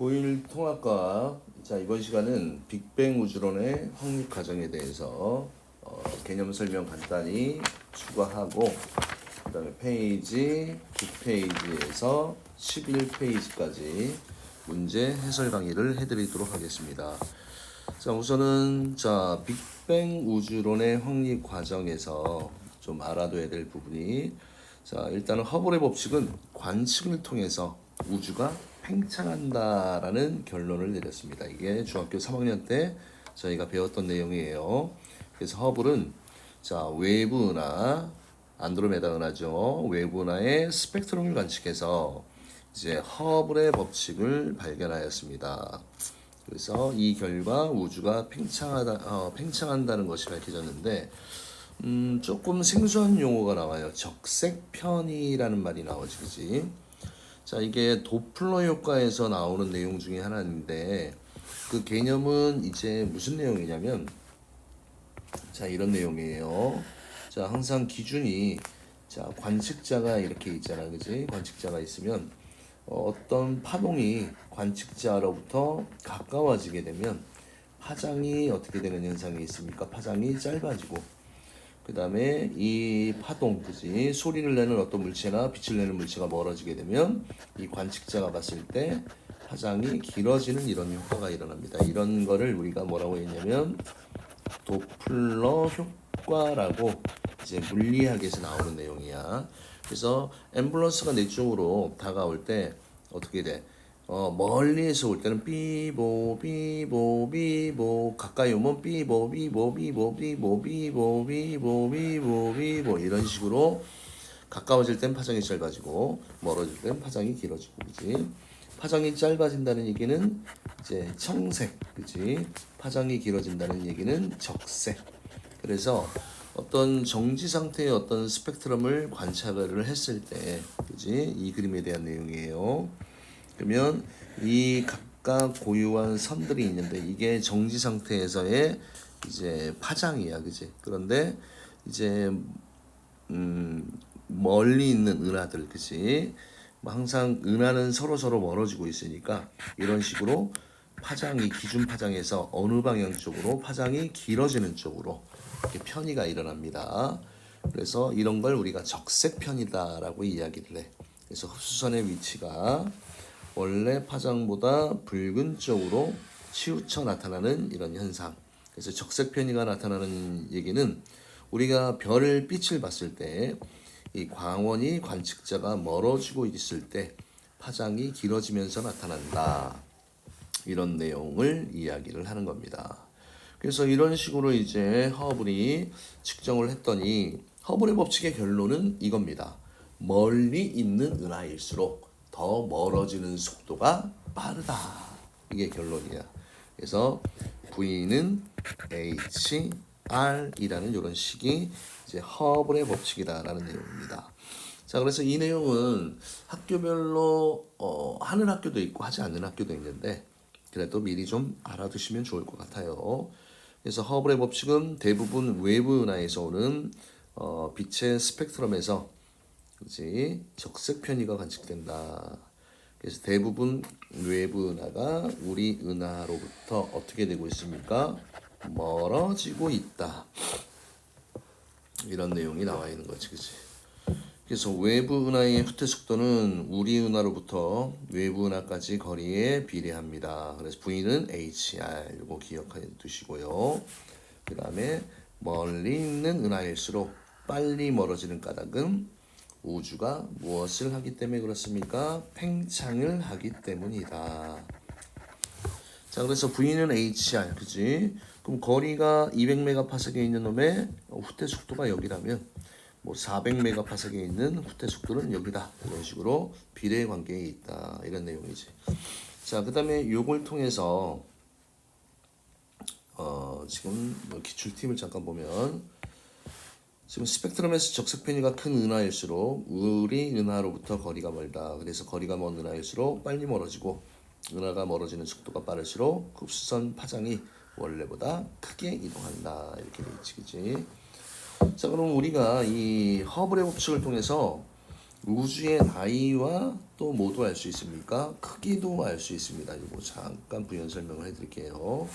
고1 통합과학 자 이번 시간은 빅뱅 우주론의 확립 과정에 대해서 어, 개념 설명 간단히 추가하고 그 다음에 페이지 9페이지에서 11페이지까지 문제 해설 강의를 해드리도록 하겠습니다. 자 우선은 자 빅뱅 우주론의 확립 과정에서 좀 알아둬야 될 부분이 자 일단은 허블의 법칙은 관측을 통해서 우주가 팽창한다라는 결론을 내렸습니다. 이게 중학교 3학년 때 저희가 배웠던 내용이에요. 그래서 허블은 자 외부 은하 안드로메다 은하죠. 외부 은하의 스펙트럼을 관측해서 이제 허블의 법칙을 발견하였습니다. 그래서 이 결과 우주가 팽창하다 어, 팽창한다는 것이 밝혀졌는데 음, 조금 생소한 용어가 나와요. 적색 편이라는 말이 나오지, 그지? 자, 이게 도플러 효과에서 나오는 내용 중에 하나인데 그 개념은 이제 무슨 내용이냐면 자, 이런 내용이에요. 자, 항상 기준이 자, 관측자가 이렇게 있잖아. 그지? 관측자가 있으면 어, 어떤 파동이 관측자로부터 가까워지게 되면 파장이 어떻게 되는 현상이 있습니까? 파장이 짧아지고 그 다음에 이 파동, 그지? 소리를 내는 어떤 물체나 빛을 내는 물체가 멀어지게 되면 이 관측자가 봤을 때 파장이 길어지는 이런 효과가 일어납니다. 이런 거를 우리가 뭐라고 했냐면 도플러 효과라고 이제 물리학에서 나오는 내용이야. 그래서 앰뷸런스가 내 쪽으로 다가올 때 어떻게 돼? 어, 멀리에서 올 때는 삐보 삐보 삐보 가까이 오면 삐보 삐보 삐보 삐보 삐보 삐보 삐보 삐보 이런 식으로 가까워질 땐 파장이 짧아지고 멀어질 땐 파장이 길어지고 그지? 파장이 짧아진다는 얘기는 이제 청색 그지? 파장이 길어진다는 얘기는 적색. 그래서 어떤 정지 상태의 어떤 스펙트럼을 관찰을 했을 때 그지? 이 그림에 대한 내용이에요. 그러면 이 각각 고유한 선들이 있는데 이게 정지 상태에서의 이제 파장이야, 그지? 그런데 이제 음 멀리 있는 은하들, 그지? 뭐 항상 은하는 서로 서로 멀어지고 있으니까 이런 식으로 파장이 기준 파장에서 어느 방향 쪽으로 파장이 길어지는 쪽으로 이렇게 편의가 일어납니다. 그래서 이런 걸 우리가 적색 편이다라고 이야기를 해. 그래서 흡수선의 위치가 원래 파장보다 붉은 쪽으로 치우쳐 나타나는 이런 현상. 그래서 적색 편의가 나타나는 얘기는 우리가 별을 빛을 봤을 때 이 광원이 관측자가 멀어지고 있을 때 파장이 길어지면서 나타난다. 이런 내용을 이야기를 하는 겁니다. 그래서 이런 식으로 이제 허블이 측정을 했더니 허블의 법칙의 결론은 이겁니다. 멀리 있는 은하일수록 더 멀어지는 속도가 빠르다. 이게 결론이야. 그래서 V는 HR이라는 이런 식이 이제 허블의 법칙이다라는 내용입니다. 자, 그래서 이 내용은 학교별로 어, 하는 학교도 있고 하지 않는 학교도 있는데 그래도 미리 좀 알아두시면 좋을 것 같아요. 그래서 허블의 법칙은 대부분 외부 은하에서 오는 어, 빛의 스펙트럼에서 그지 적색 편의가 관측된다. 그래서 대부분 외부 은하가 우리 은하로부터 어떻게 되고 있습니까? 멀어지고 있다. 이런 내용이 나와 있는 거지, 그지? 그래서 외부 은하의 후퇴 속도는 우리 은하로부터 외부 은하까지 거리에 비례합니다. 그래서 V는 HR 이거 기억해 두시고요. 그 다음에 멀리 있는 은하일수록 빨리 멀어지는 까닭은 우주가 무엇을 하기 때문에 그렇습니까? 팽창을 하기 때문이다. 자, 그래서 V는 HR, 그지? 그럼 거리가 200메가파섹에 있는 놈의 후퇴 속도가 여기라면 뭐 400메가파섹에 있는 후퇴 속도는 여기다. 이런 식으로 비례 관계에 있다. 이런 내용이지. 자, 그다음에 요걸 통해서 어, 지금 뭐 기출팀을 잠깐 보면 지금 스펙트럼에서 적색 편의가 큰 은하일수록 우리 은하로부터 거리가 멀다. 그래서 거리가 먼 은하일수록 빨리 멀어지고 은하가 멀어지는 속도가 빠를수록 흡수선 파장이 원래보다 크게 이동한다. 이렇게 돼 있지, 그지? 자, 그럼 우리가 이 허블의 법칙을 통해서 우주의 나이와 또 뭐도 알수 있습니까? 크기도 알 수 있습니다. 이거 잠깐 부연 설명을 해드릴게요.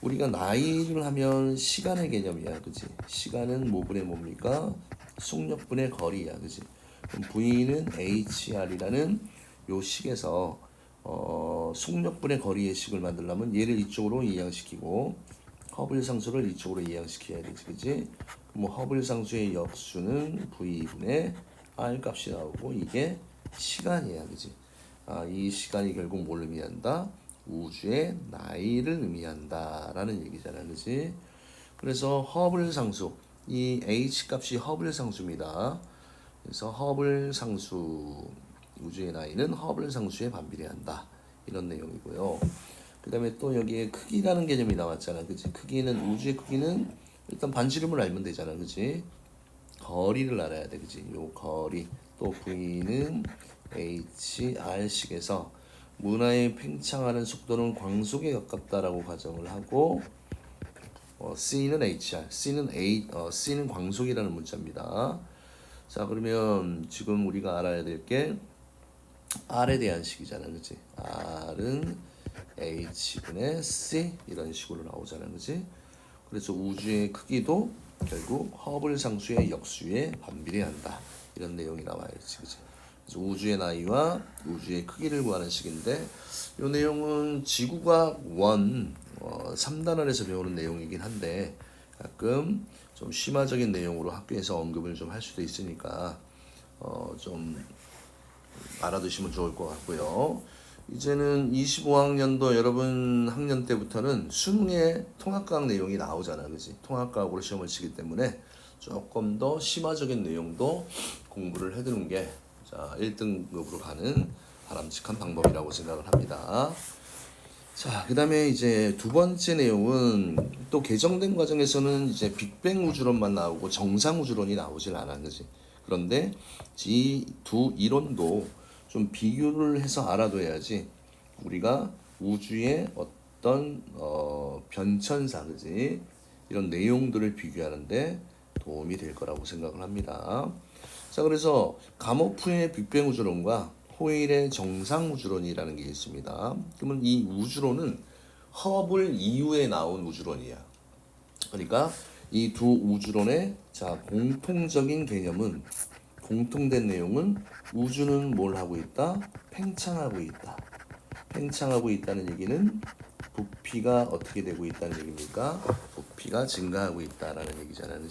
우리가 나이를 하면 시간의 개념이야, 그지? 시간은 뭐분의 뭡니까? 속력분의 거리야, 그지? 그럼 V는 HR이라는 요 식에서 어, 속력분의 거리의 식을 만들려면 얘를 이쪽으로 이양시키고 허블 상수를 이쪽으로 이양시켜야 되지, 그지? 뭐 허블 상수의 역수는 V분의 R 값이 나오고 이게 시간이야, 그지? 아, 이 시간이 결국 뭘 의미한다? 우주의 나이를 의미한다라는 얘기잖아, 그지? 그래서 허블 상수, 이 H 값이 허블 상수입니다. 그래서 허블 상수 우주의 나이는 허블 상수에 반비례한다 이런 내용이고요. 그 다음에 또 여기에 크기라는 개념이 나왔잖아, 그지? 크기는 우주의 크기는 일단 반지름을 알면 되잖아, 그지? 거리를 알아야 돼, 그지? 요 거리 또 V는 HR식에서 문화의 팽창하는 속도는 광속에 가깝다라고 가정을 하고 어, C는 HR, C는 A, 어, C는 광속이라는 문자입니다. 자 그러면 지금 우리가 알아야 될 게 R에 대한 식이잖아, 그렇지? R은 H분의 C 이런 식으로 나오잖아, 그렇지? 그래서 우주의 크기도 결국 허블 상수의 역수에 반비례한다 이런 내용이 나와야지, 그렇지? 우주의 나이와 우주의 크기를 구하는 식인데 이 내용은 지구과학 원 어, 3단원에서 배우는 내용이긴 한데 가끔 좀 심화적인 내용으로 학교에서 언급을 좀 할 수도 있으니까 어, 좀 알아두시면 좋을 것 같고요. 이제는 25학년도 여러분 학년 때부터는 수능에 통합과학 내용이 나오잖아, 그지? 통합과학으로 시험을 치기 때문에 조금 더 심화적인 내용도 공부를 해두는 게 자, 1등급으로 가는 바람직한 방법이라고 생각을 합니다. 자, 그 다음에 이제 두 번째 내용은 또 개정된 과정에서는 이제 빅뱅 우주론만 나오고 정상 우주론이 나오질 않아, 그지? 그런데 이 두 이론도 좀 비교를 해서 알아둬야지 우리가 우주의 어떤 어, 변천사, 그지? 이런 내용들을 비교하는데 도움이 될 거라고 생각을 합니다. 자, 그래서 가모프의 빅뱅 우주론과 호일의 정상 우주론이라는 게 있습니다. 그러면 이 우주론은 허블 이후에 나온 우주론이야. 그러니까 이 두 우주론의 자 공통적인 개념은 공통된 내용은 우주는 뭘 하고 있다? 팽창하고 있다. 팽창하고 있다는 얘기는 부피가 어떻게 되고 있다는 얘기입니까? 부피가 증가하고 있다라는 얘기잖아요?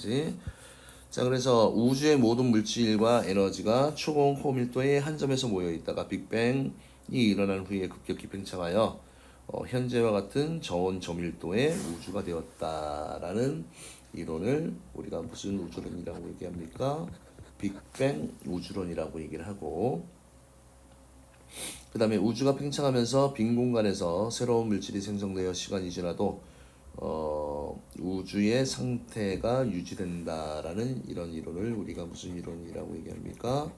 자, 그래서 우주의 모든 물질과 에너지가 초공 호밀도의 한 점에서 모여 있다가 빅뱅이 일어난 후에 급격히 팽창하여 어, 현재와 같은 저온 저밀도의 우주가 되었다라는 이론을 우리가 무슨 우주론이라고 얘기합니까? 빅뱅 우주론이라고 얘기를 하고 그 다음에 우주가 팽창하면서 빈 공간에서 새로운 물질이 생성되어 시간이 지나도 어, 우주의 상태가 유지된다라는 이런 이론을 우리가 무슨 이론이라고 얘기합니까?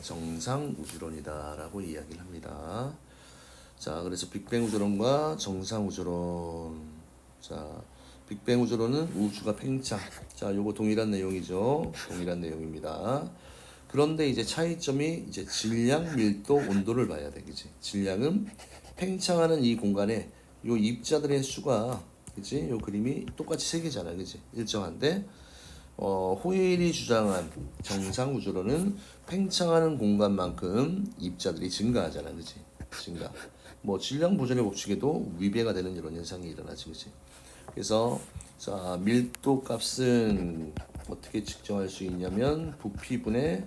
정상 우주론이다라고 이야기를 합니다. 자, 그래서 빅뱅 우주론과 정상 우주론. 자, 빅뱅 우주론은 우주가 팽창. 자, 요거 동일한 내용이죠. 동일한 내용입니다. 그런데 이제 차이점이 이제 질량, 밀도, 온도를 봐야 되겠지. 질량은 팽창하는 이 공간에 요 입자들의 수가 그지? 요 그림이 똑같이 세 개잖아, 그지? 일정한데 어, 호일이 주장한 정상 우주론은 팽창하는 공간만큼 입자들이 증가하잖아, 그지? 증가. 뭐 질량 보존의 법칙에도 위배가 되는 이런 현상이 일어나지, 그지? 그래서 자 밀도 값은 어떻게 측정할 수 있냐면 부피분의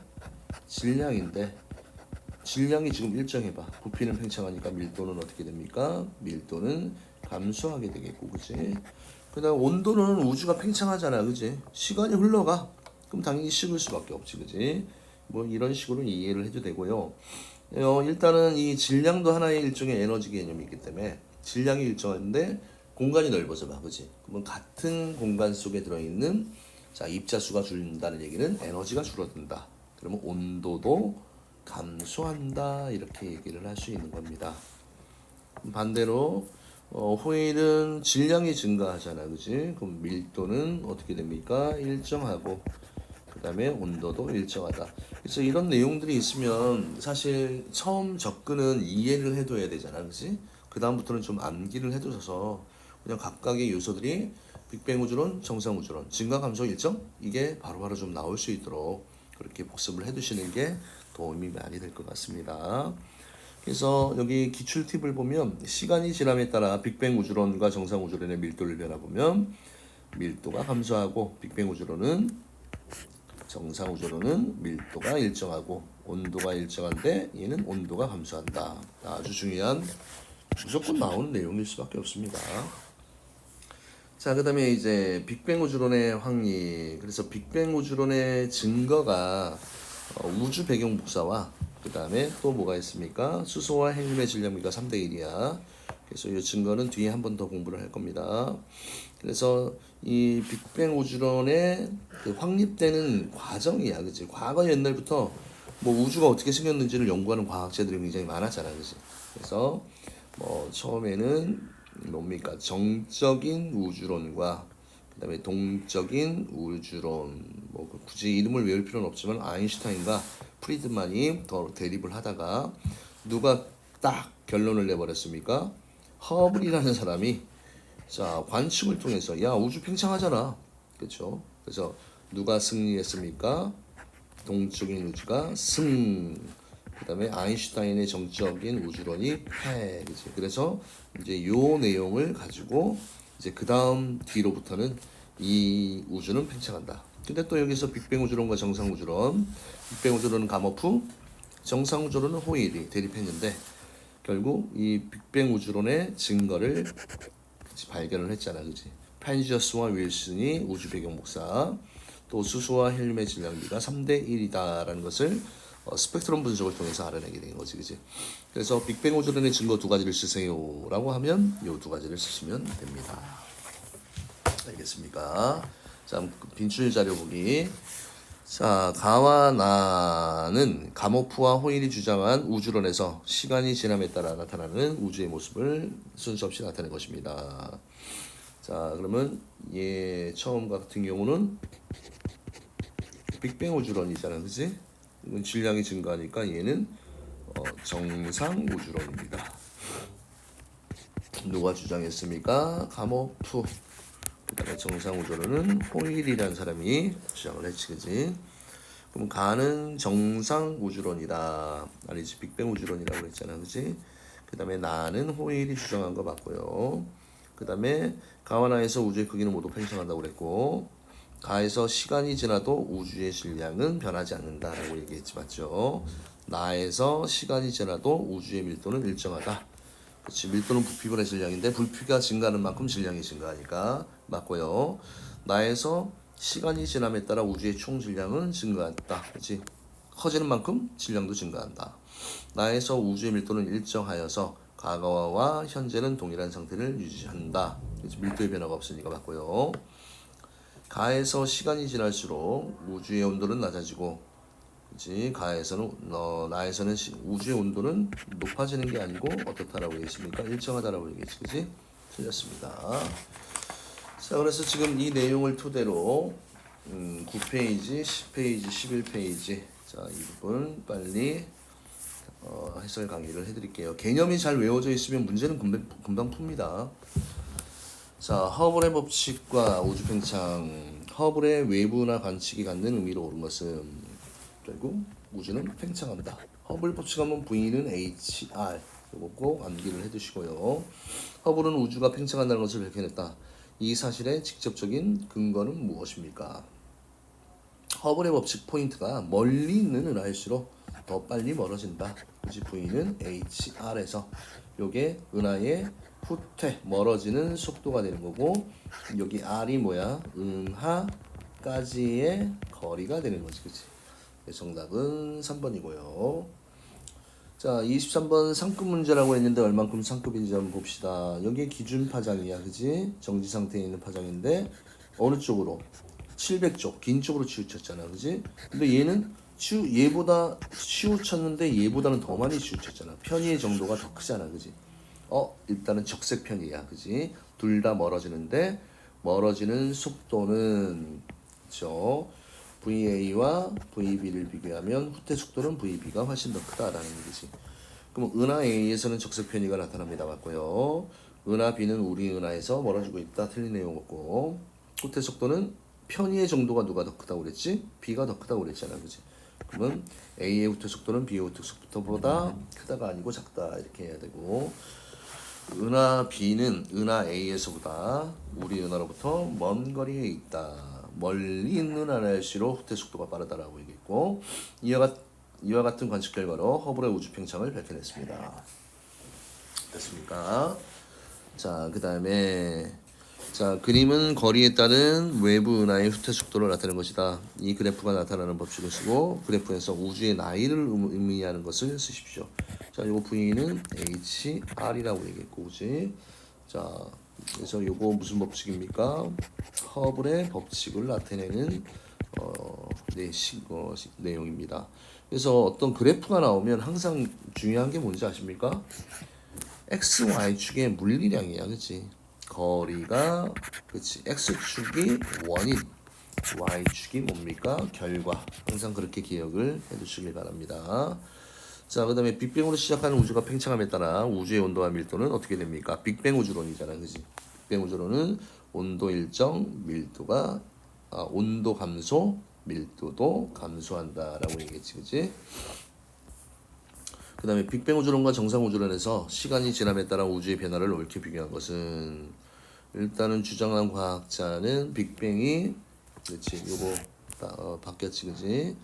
질량인데 질량이 지금 일정해봐. 부피는 팽창하니까 밀도는 어떻게 됩니까? 밀도는 감소하게 되겠고, 그치? 그 다음 온도는 우주가 팽창하잖아, 그치? 시간이 흘러가. 그럼 당연히 식을 수밖에 없지, 그치? 뭐 이런 식으로 이해를 해도 되고요. 어, 일단은 이 질량도 하나의 일종의 에너지 개념이 있기 때문에 질량이 일정한데 공간이 넓어져 봐, 그치? 그러면 같은 공간 속에 들어있는 자 입자 수가 줄는다는 얘기는 에너지가 줄어든다. 그러면 온도도 감소한다 이렇게 얘기를 할 수 있는 겁니다. 반대로 어, 호일은 질량이 증가하잖아, 그지? 그럼 밀도는 어떻게 됩니까? 일정하고 그 그다음에 온도도 일정하다. 그래서 이런 내용들이 있으면 사실 처음 접근은 이해를 해둬야 되잖아, 그렇지? 그 다음부터는 좀 암기를 해두셔서 그냥 각각의 요소들이 빅뱅 우주론, 정상 우주론, 증가 감소 일정 이게 바로바로 좀 나올 수 있도록 그렇게 복습을 해두시는 게 도움이 많이 될 것 같습니다. 그래서 여기 기출 팁을 보면 시간이 지남에 따라 빅뱅 우주론과 정상 우주론의 밀도를 변화보면 밀도가 감소하고 빅뱅 우주론은 정상 우주론은 밀도가 일정하고 온도가 일정한데 얘는 온도가 감소한다. 아주 중요한 무조건 나오는 내용일 수밖에 없습니다. 자, 그 다음에 이제 빅뱅 우주론의 확립. 그래서 빅뱅 우주론의 증거가 어, 우주 배경 복사와 그 다음에 또 뭐가 있습니까? 수소와 헬륨의 질량비가 3대 1이야. 그래서 이 증거는 뒤에 한 번 더 공부를 할 겁니다. 그래서 이 빅뱅 우주론의 그 확립되는 과정이야, 그치? 과거 옛날부터 뭐 우주가 어떻게 생겼는지를 연구하는 과학자들이 굉장히 많았잖아, 그치? 그래서 뭐 처음에는 뭡니까 정적인 우주론과 그다음에 동적인 우주론 뭐 굳이 이름을 외울 필요는 없지만 아인슈타인과 프리드만이 더 대립을 하다가 누가 딱 결론을 내버렸습니까? 허블이라는 사람이 자 관측을 통해서 야 우주 팽창하잖아 그렇죠? 그래서 누가 승리했습니까? 동적인 우주가 승 그다음에 아인슈타인의 정적인 우주론이 패 그치? 그래서 이제 요 내용을 가지고 이제 그 다음 뒤로부터는 이 우주는 팽창한다. 근데 또 여기서 빅뱅 우주론과 정상 우주론, 빅뱅 우주론은 감오프, 정상 우주론은 호일이 대립했는데 결국 이 빅뱅 우주론의 증거를 발견을 했잖아, 그지? 판지어스와 윌슨이 우주 배경 목사, 또 수소와 헬륨의 질량비가 3대 1이다라는 것을 어, 스펙트럼 분석을 통해서 알아내게 된 거지, 그지? 그래서 빅뱅 우주론의 증거 두 가지를 쓰세요라고 하면 요두 가지를 쓰시면 됩니다. 알겠습니까? 자, 빈출 자료 보기. 자, 가와 나는 가모프와 호일이 주장한 우주론에서 시간이 지남에 따라 나타나는 우주의 모습을 순서 없이 나타낸 것입니다. 자, 그러면 얘 처음 같은 경우는 빅뱅 우주론이잖아, 그지? 이건 질량이 증가하니까 얘는 어, 정상 우주론입니다. 누가 주장했습니까? 가모프. 그다음에 정상 우주론은 호일이라는 사람이 주장을 했지, 그지? 그럼 가는 정상 우주론이다. 아니지, 빅뱅 우주론이라고 그랬잖아, 그지? 그다음에 나는 호일이 주장한 거 맞고요. 그다음에 가와나에서 우주의 크기는 모두 팽창한다고 그랬고, 가에서 시간이 지나도 우주의 질량은 변하지 않는다라고 얘기했지, 맞죠? 나에서 시간이 지나도 우주의 밀도는 일정하다. 그렇지 밀도는 부피분의 질량인데 부피가 증가하는 만큼 질량이 증가하니까 맞고요. 나에서 시간이 지남에 따라 우주의 총 질량은 증가한다. 그렇지 커지는 만큼 질량도 증가한다. 나에서 우주의 밀도는 일정하여서 과거와 현재는 동일한 상태를 유지한다. 그렇지 밀도의 변화가 없으니까 맞고요. 가에서 시간이 지날수록 우주의 온도는 낮아지고 그치 가에서는 어, 나에서는 시, 우주의 온도는 높아지는 게 아니고 어떻다라고 얘기했습니까? 일정하다라고 얘기했지, 그치? 틀렸습니다. 자, 그래서 지금 이 내용을 토대로 음, 9페이지, 10페이지, 11페이지 자, 이 부분 빨리 어, 해설 강의를 해드릴게요. 개념이 잘 외워져 있으면 문제는 금방, 금방 풉니다. 자, 허블의 법칙과 우주 팽창. 허블의 외부나 관측이 갖는 의미로 옳은 것은 결국 우주는 팽창한다. 허블 법칙하면 V는 HR. 이거 꼭 암기를 해두시고요. 허블은 우주가 팽창한다는 것을 밝혀냈다. 이 사실의 직접적인 근거는 무엇입니까? 허블의 법칙 포인트가 멀리 있는 은하일수록 더 빨리 멀어진다. 그지 V는 HR에서 요게 은하의 후퇴 멀어지는 속도가 되는 거고 여기 R이 뭐야? 은하까지의 거리가 되는 거지? 네, 정답은 3번이고요. 자, 23번 상급 문제라고 했는데 얼만큼 상급인지 한번 봅시다. 여기 기준 파장이야, 그지? 정지 상태에 있는 파장인데 어느 쪽으로? 700쪽, 긴 쪽으로 치우쳤잖아, 그지? 근데 얘는 치우 얘보다 치우쳤는데 얘보다는 더 많이 치우쳤잖아. 편의의 정도가 더 크잖아, 그지? 어, 일단은 적색 편이야, 그지? 둘 다 멀어지는데 멀어지는 속도는 그죠? VA와 VB를 비교하면 후퇴 속도는 VB가 훨씬 더 크다라는 얘기지. 그럼 은하 A에서는 적색 편의가 나타납니다. 맞고요. 은하 B는 우리 은하에서 멀어지고 있다. 틀린 내용 없고. 후퇴 속도는 편의의 정도가 누가 더 크다고 그랬지? B가 더 크다고 그랬잖아. 그지? 그러면 A의 후퇴 속도는 B의 후퇴 속도보다 크다가 아니고 작다. 이렇게 해야 되고. 은하 B는 은하 A에서보다 우리 은하로부터 먼 거리에 있다. 멀리 있는 은하일수록 후퇴 속도가 빠르다라고 얘기했고 이와, 같, 이와 같은 관측 결과로 허블의 우주 팽창을 밝혀냈습니다. 됐습니까? 자, 그 다음에 자 그림은 거리에 따른 외부 은하의 후퇴 속도를 나타내는 것이다. 이 그래프가 나타나는 법칙을 쓰고 그래프에서 우주의 나이를 의- 의미하는 것을 쓰십시오. 자, 요거 V는 HR이라고 얘기했고, 그지? 자, 그래서 요거 무슨 법칙입니까? 허블의 법칙을 나타내는 어, 네, 시, 어, 시- 내용입니다. 그래서 어떤 그래프가 나오면 항상 중요한 게 뭔지 아십니까? x, y 축의 물리량이야, 그렇지? 거리가 그렇지? x 축이 원인, y 축이 뭡니까? 결과. 항상 그렇게 기억을 해두시길 바랍니다. 자, 그 다음에 빅뱅으로 시작하는 우주가 팽창함에 따라 우주의 온도와 밀도는 어떻게 됩니까? 빅뱅 우주론이잖아, 그지? 빅뱅 우주론은 온도 일정, 밀도가 아, 온도 감소, 밀도도 감소한다라고 얘기했지, 그지? 그 다음에 빅뱅 우주론과 정상 우주론에서 시간이 지남에 따라 우주의 변화를 옳게 비교한 것은 일단은 주장한 과학자는 빅뱅이 그렇지 요거 다, 어, 바뀌었지 그지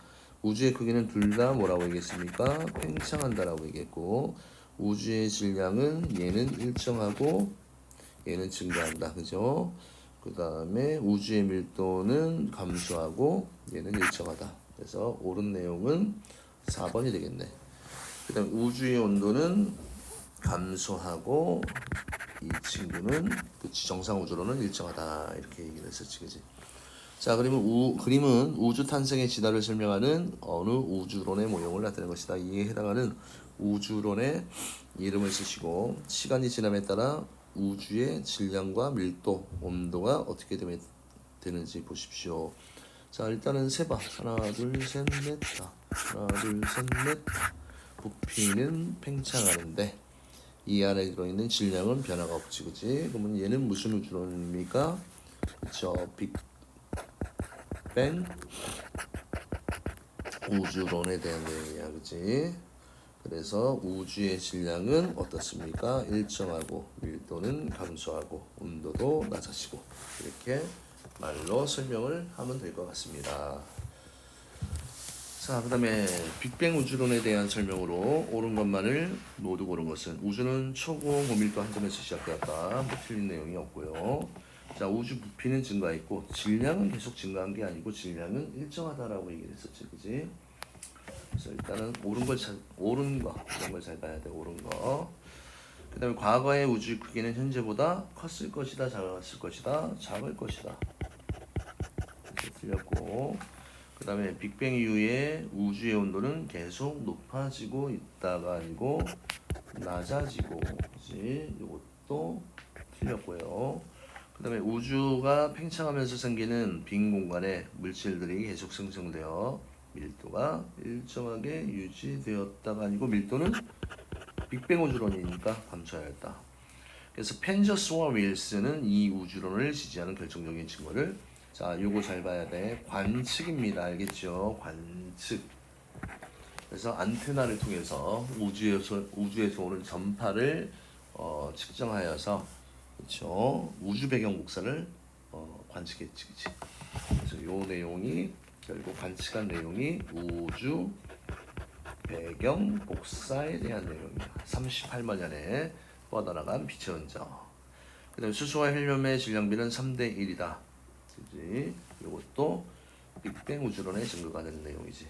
우주의 크기는 둘 다 뭐라고 얘기했습니까? 팽창한다라고 얘기했고 우주의 질량은 얘는 일정하고 얘는 증가한다. 그죠? 그 다음에 우주의 밀도는 감소하고 얘는 일정하다. 그래서 옳은 내용은 4번이 되겠네. 그 다음 우주의 온도는 감소하고 이 친구는 그치 정상 우주로는 일정하다. 이렇게 얘기를 했었지. 그지 자 그러면 우, 그림은 우주 탄생의 진화를 설명하는 어느 우주론의 모형을 나타낸 것이다. 이에 해당하는 우주론의 이름을 쓰시고 시간이 지남에 따라 우주의 질량과 밀도 온도가 어떻게 되면 되는지 보십시오. 자 일단은 세봐 하나 둘 셋넷. 하나 둘 셋 넷. 부피는 팽창하는데 이 안에 들어있는 질량은 변화가 없지 그지 그러면 얘는 무슨 우주론입니까? 그쵸 빅 뱅 우주론에 대한 내용이야 그지 그래서 우주의 질량은 어떻습니까 일정하고 밀도는 감소하고 온도도 낮아지고 이렇게 말로 설명을 하면 될 것 같습니다 자, 그 다음에 빅뱅 우주론에 대한 설명으로 옳은 것만을 모두 고른 것은 우주는 초고 고밀도 한 점에서 시작되었다. 뭐 틀린 내용이 없고요. 자, 우주 부피는 증가했고 질량은 계속 증가한 게 아니고 질량은 일정하다라고 얘기를 했었지, 그지? 그래서 일단은 옳은 걸 잘, 옳은 거 이런 걸 잘 봐야 돼, 옳은 거. 그다음에 과거의 우주 크기는 현재보다 컸을 것이다, 작았을 것이다, 작을 것이다. 이렇게 틀렸고. 그 다음에 빅뱅 이후에 우주의 온도는 계속 높아지고 있다가 아니고 낮아지고 그지 이것도 틀렸고요 그 다음에 우주가 팽창하면서 생기는 빈 공간에 물질들이 계속 생성되어 밀도가 일정하게 유지되었다가 아니고 밀도는 빅뱅 우주론이니까 감소해야 했다 그래서 펜저스와 윌슨은 이 우주론을 지지하는 결정적인 증거를 자, 요거 잘 봐야 돼. 관측입니다. 알겠죠? 관측. 그래서 안테나를 통해서 우주에서 우주에서 오는 전파를 어, 측정하여서 그렇죠? 우주 배경 복사를 어, 관측했지, 그치? 그래서 요 내용이 결국 관측한 내용이 우주 배경 복사에 대한 내용입니다. 38만년에 뻗어나간 빛의 흔적. 그 다음 수소와 헬륨의 질량비는 3대 1이다. 그지? 이것도 빅뱅 우주론의 증거가 되는 내용이지.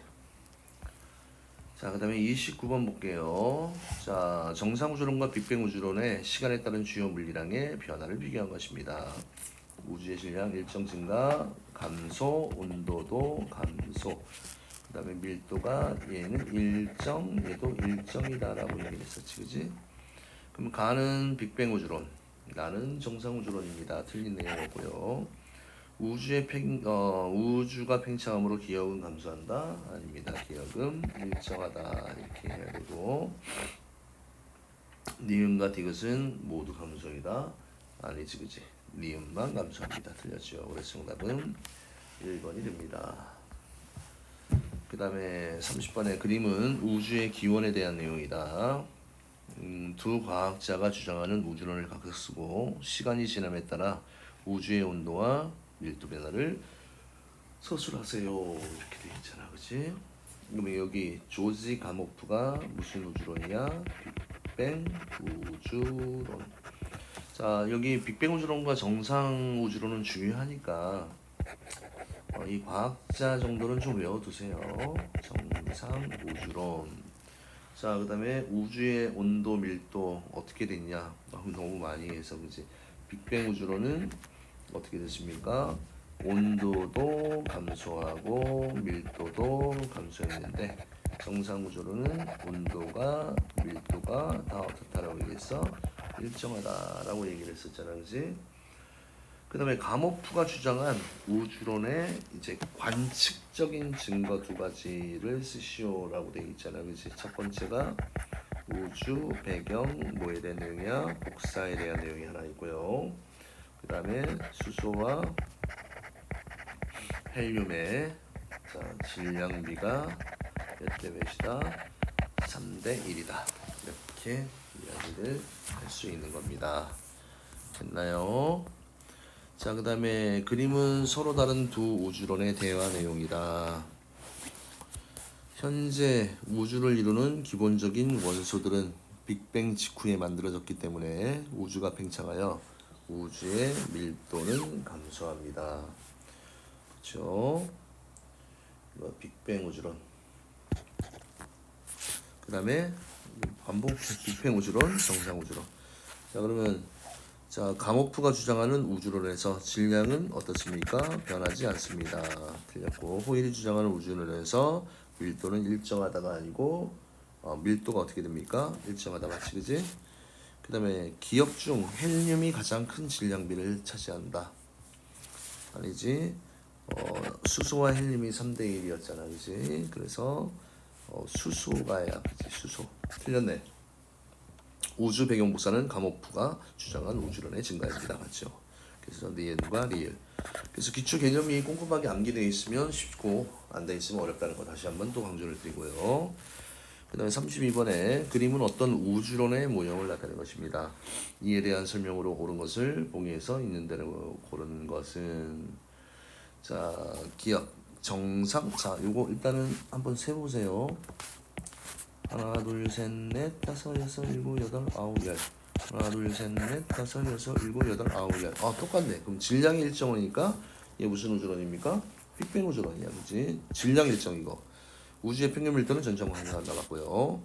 자, 그 다음에 29번 볼게요. 자, 정상 우주론과 빅뱅 우주론의 시간에 따른 주요 물리량의 변화를 비교한 것입니다. 우주의 질량 일정 증가, 감소, 온도도 감소. 그 다음에 밀도가 얘는 일정, 얘도 일정이다라고 얘기를 했었지, 그지? 그럼 가는 빅뱅 우주론, 나는 정상 우주론입니다. 틀린 내용이고요. 우주의 팽, 어, 우주가 팽창함으로 기억은 감소한다? 아닙니다. 기억은 일정하다 이렇게 해야 되고 니은과 디귿은 모두 감소이다? 아니지 그지? 니은만 감소합니다. 틀렸죠. 그래서 정답은 1번이 됩니다. 그 다음에 30번의 그림은 우주의 기원에 대한 내용이다. 음, 두 과학자가 주장하는 우주론을 각각 쓰고 시간이 지남에 따라 우주의 온도와 밀도 변화를 서술하세요. 이렇게 되어 있잖아, 그렇지? 그러면 여기 조지 가모프가 무슨 우주론이야? 빅뱅 우주론. 자, 여기 빅뱅 우주론과 정상 우주론은 중요하니까 어, 이 과학자 정도는 좀 외워두세요. 정상 우주론. 자, 그 다음에 우주의 온도, 밀도 어떻게 됐냐? 아, 너무 많이 해서 그지. 빅뱅 우주론은 어떻게 됐습니까? 온도도 감소하고 밀도도 감소했는데 정상 우주론은 온도가 밀도가 다 어떻다라고 얘기했어? 일정하다라고 얘기를 했었잖아, 그지? 그 다음에 가모프가 주장한 우주론의 이제 관측적인 증거 두 가지를 쓰시오라고 돼 있잖아, 그렇지? 첫 번째가 우주 배경 뭐에 대한 내용이야? 복사에 대한 내용이 하나 있고요. 그 다음에 수소와 헬륨의 자, 질량비가 몇 대 몇이다? 3대 1이다. 이렇게 이야기를 할 수 있는 겁니다. 됐나요? 자, 그 다음에 그림은 서로 다른 두 우주론의 대화 내용이다. 현재 우주를 이루는 기본적인 원소들은 빅뱅 직후에 만들어졌기 때문에 우주가 팽창하여 우주의 밀도는 감소합니다. 그렇죠? 빅뱅 우주론. 그 다음에 반복 빅뱅 우주론, 정상 우주론. 자, 그러면 자, 가모프가 주장하는 우주론에서 질량은 어떻습니까? 변하지 않습니다. 틀렸고 호일이 주장하는 우주론에서 밀도는 일정하다가 아니고 어, 밀도가 어떻게 됩니까? 일정하다 맞지 그지? 그 다음에 기억 중 헬륨이 가장 큰 질량비를 차지한다. 아니지? 어, 수소와 헬륨이 3대 1이었잖아 그지? 그래서 어, 수소가야 그지? 수소 틀렸네. 우주 배경 복사는 가모프가 주장한 우주론의 증가입니다. 맞죠? 그래서 리엔과 리을. 그래서 기초 개념이 꼼꼼하게 암기되어 있으면 쉽고 안돼 있으면 어렵다는 거 다시 한번 또 강조를 드리고요. 그 다음에 32번에 그림은 어떤 우주론의 모형을 나타낸 것입니다. 이에 대한 설명으로 고른 것을 봉의해서 있는 대로 고른 것은 자 기억 정상 자 요거 일단은 한번 세보세요. 하나 둘 셋 넷 다섯 여섯 일곱 여덟 아홉 열 하나 둘 셋 넷 다섯 여섯 일곱 여덟 아홉 열아 똑같네 그럼 질량이 일정이니까 얘 무슨 우주론입니까? 빅뱅 우주론이야 그지 질량 일정이고 우주의 평균 밀도는 방향 나갔고요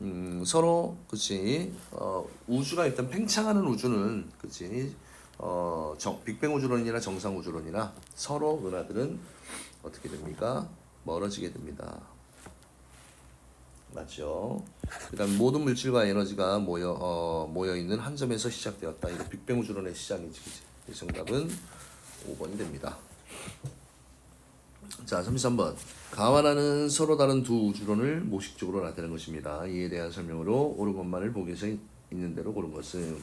음 서로 그치 어 우주가 일단 팽창하는 우주는 그치 어 정, 빅뱅 우주론이나 정상 우주론이나 서로 은하들은 어떻게 됩니까 멀어지게 됩니다 맞죠. 그다음 모든 물질과 에너지가 모여 어, 모여 있는 한 점에서 시작되었다. 이거 빅뱅 우주론의 시작이지? 이 정답은 5번이 됩니다. 자, 33번. 가와나는 서로 다른 두 우주론을 모식적으로 나타낸 것입니다. 이에 대한 설명으로 옳은 것만을 보기에서 있는 대로 고른 것은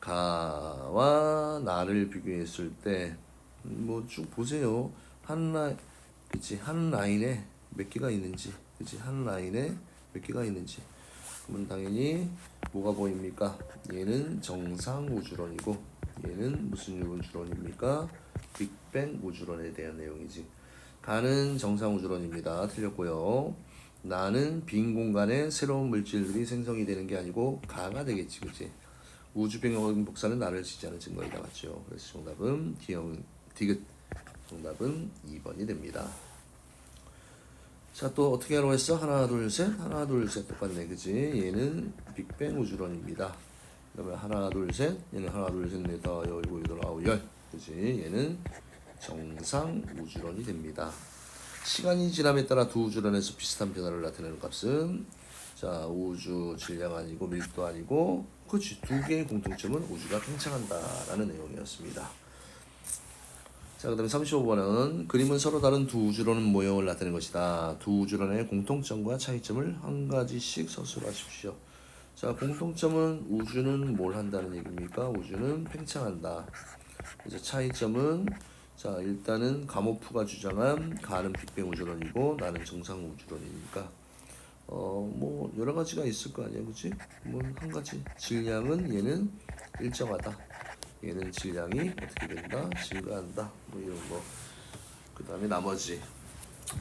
가와 나를 비교했을 때 뭐 쭉 보세요. 한 라인, 그치? 한 라인에 몇 개가 있는지. 그치 한 라인에 몇 개가 있는지 그러면 당연히 뭐가 보입니까? 얘는 정상 우주론이고 얘는 무슨 우주론입니까? 빅뱅 우주론에 대한 내용이지 가는 정상 우주론입니다. 틀렸고요. 나는 빈 공간에 새로운 물질들이 생성이 되는 게 아니고 가가 되겠지, 그치? 우주 병영 복사는 나를 지지하는 증거이다, 맞죠? 그래서 정답은 기형 디귿 정답은 2번이 됩니다. 자, 또 어떻게 하라고 했어? 하나, 둘, 셋. 하나, 둘, 셋. 똑같네. 그지? 얘는 빅뱅 우주론입니다. 그 다음에 하나, 둘, 셋. 얘는 하나, 둘, 셋, 넷, 다, 여, 일곱, 여덟, 아홉, 열. 그지? 얘는 정상 우주론이 됩니다. 시간이 지남에 따라 두 우주론에서 비슷한 변화를 나타내는 값은 자, 우주 질량 아니고 밀도 아니고 그렇지. 두 개의 공통점은 우주가 팽창한다라는 내용이었습니다. 자, 그 다음에 35번은 그림은 서로 다른 두 우주론은 모형을 나타낸 것이다. 두 우주론의 공통점과 차이점을 한 가지씩 서술하십시오. 자, 공통점은 우주는 뭘 한다는 얘기입니까? 우주는 팽창한다. 그래서 차이점은 자, 일단은 가모프가 주장한 가는 빅뱅 우주론이고 나는 정상 우주론이니까 어, 뭐 여러 가지가 있을 거 아니야, 그렇지? 뭐한 가지 질량은 얘는 일정하다. 얘는 질량이 어떻게 된다? 증가한다. 뭐 이런 거. 그 다음에 나머지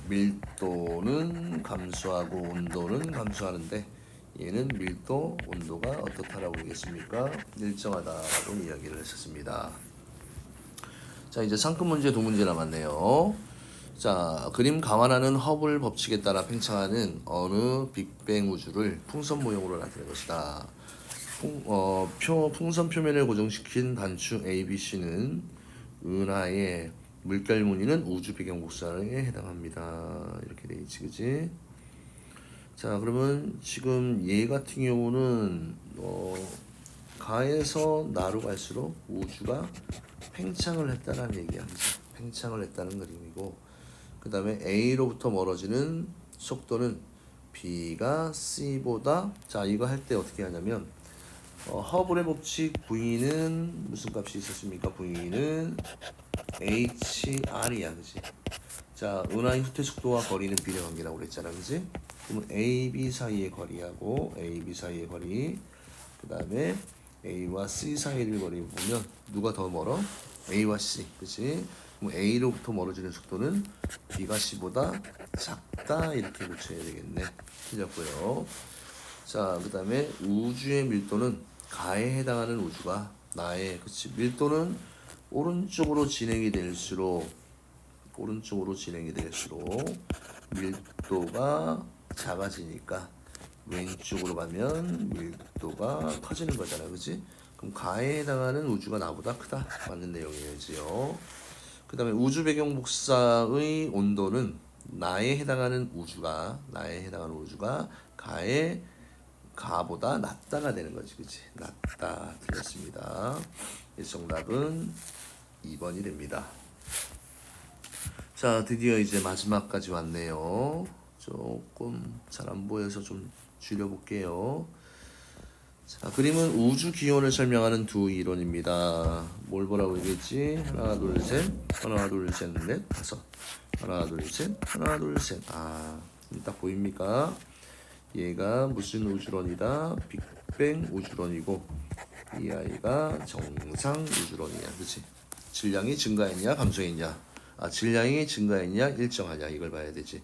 밀도는 감소하고 온도는 감소하는데 얘는 밀도, 온도가 어떻다라고 얘기했습니까? 일정하다라고 이야기를 했었습니다. 자 이제 상급 문제 두 문제 남았네요. 자 그림 감안하는 허블 법칙에 따라 팽창하는 어느 빅뱅 우주를 풍선 모형으로 나타낸 것이다. 풍, 어, 표, 풍선 표면을 고정시킨 단추 ABC는 은하의 물결 무늬는 우주 배경 곡선에 해당합니다. 이렇게 돼 있지, 그지? 자, 그러면 지금 얘 같은 경우는 어, 가에서 나로 갈수록 우주가 팽창을 했다는 얘기야. 팽창을 했다는 그림이고, 그 다음에 A로부터 멀어지는 속도는 B가 C보다 자 이거 할 때 어떻게 하냐면 어, 허블의 법칙 V는 무슨 값이 있었습니까? V는 HR이야, 그지? 자, 은하의 후퇴 속도와 거리는 비례 관계라고 그랬잖아, 그지? 그러면 A, B 사이의 거리하고 A, B 사이의 거리, 그 다음에 A와 C 사이를 거리 보면 누가 더 멀어? A와 C, 그지? 그럼 A로부터 멀어지는 속도는 B가 C보다 작다 이렇게 고쳐야 되겠네. 틀렸고요. 자, 그 다음에 우주의 밀도는 가에 해당하는 우주가 나의 그치 밀도는 오른쪽으로 진행이 될수록 오른쪽으로 진행이 될수록 밀도가 작아지니까 왼쪽으로 가면 밀도가 커지는 거잖아, 그치? 그럼 가에 해당하는 우주가 나보다 크다 맞는 내용이지요. 그 다음에 우주 배경 복사의 온도는 나에 해당하는 우주가 나에 해당하는 우주가 가에 가보다 낮다가 되는 거지, 그치? 낮다 틀렸습니다. 이 정답은 2번이 됩니다. 자, 드디어 이제 마지막까지 왔네요. 조금 잘 안 보여서 좀 줄여볼게요. 자, 그림은 우주 기온을 설명하는 두 이론입니다. 뭘 보라고 얘기했지? 하나, 둘, 셋. 하나, 둘, 셋, 넷, 다섯. 하나, 둘, 셋. 하나, 둘, 셋. 아, 딱 보입니까? 얘가 무슨 우주론이다? 빅뱅 우주론이고 이 아이가 정상 우주론이야, 그렇지? 질량이 증가했냐, 감소했냐? 아, 질량이 증가했냐, 일정하냐 이걸 봐야 되지.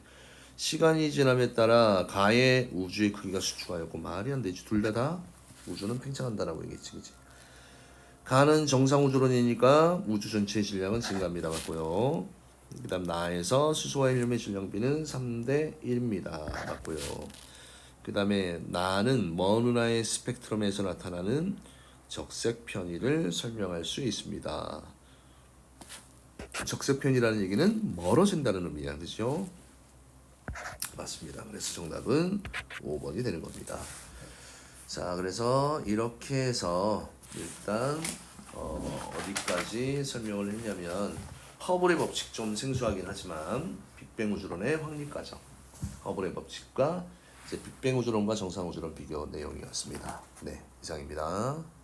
시간이 지남에 따라 가의 우주의 크기가 수축하였고 말이 안 되지. 둘 다 다 우주는 팽창한다라고 얘기했지, 그렇지? 가는 정상 우주론이니까 우주 전체의 질량은 증가합니다, 맞고요. 그 다음 나에서 수소와 헬륨의 질량비는 3대 1입니다, 맞고요. 그 다음에 나는 먼 은하의 스펙트럼에서 나타나는 적색 편의를 설명할 수 있습니다. 적색 편이라는 얘기는 멀어진다는 의미야, 그죠? 맞습니다. 그래서 정답은 5번이 되는 겁니다. 자, 그래서 이렇게 해서 일단 어, 어디까지 설명을 했냐면 허블의 법칙 좀 생소하긴 하지만 빅뱅 우주론의 확립 과정, 허블의 법칙과 이제 빅뱅 우주론과 정상 우주론 비교 내용이었습니다. 네, 이상입니다.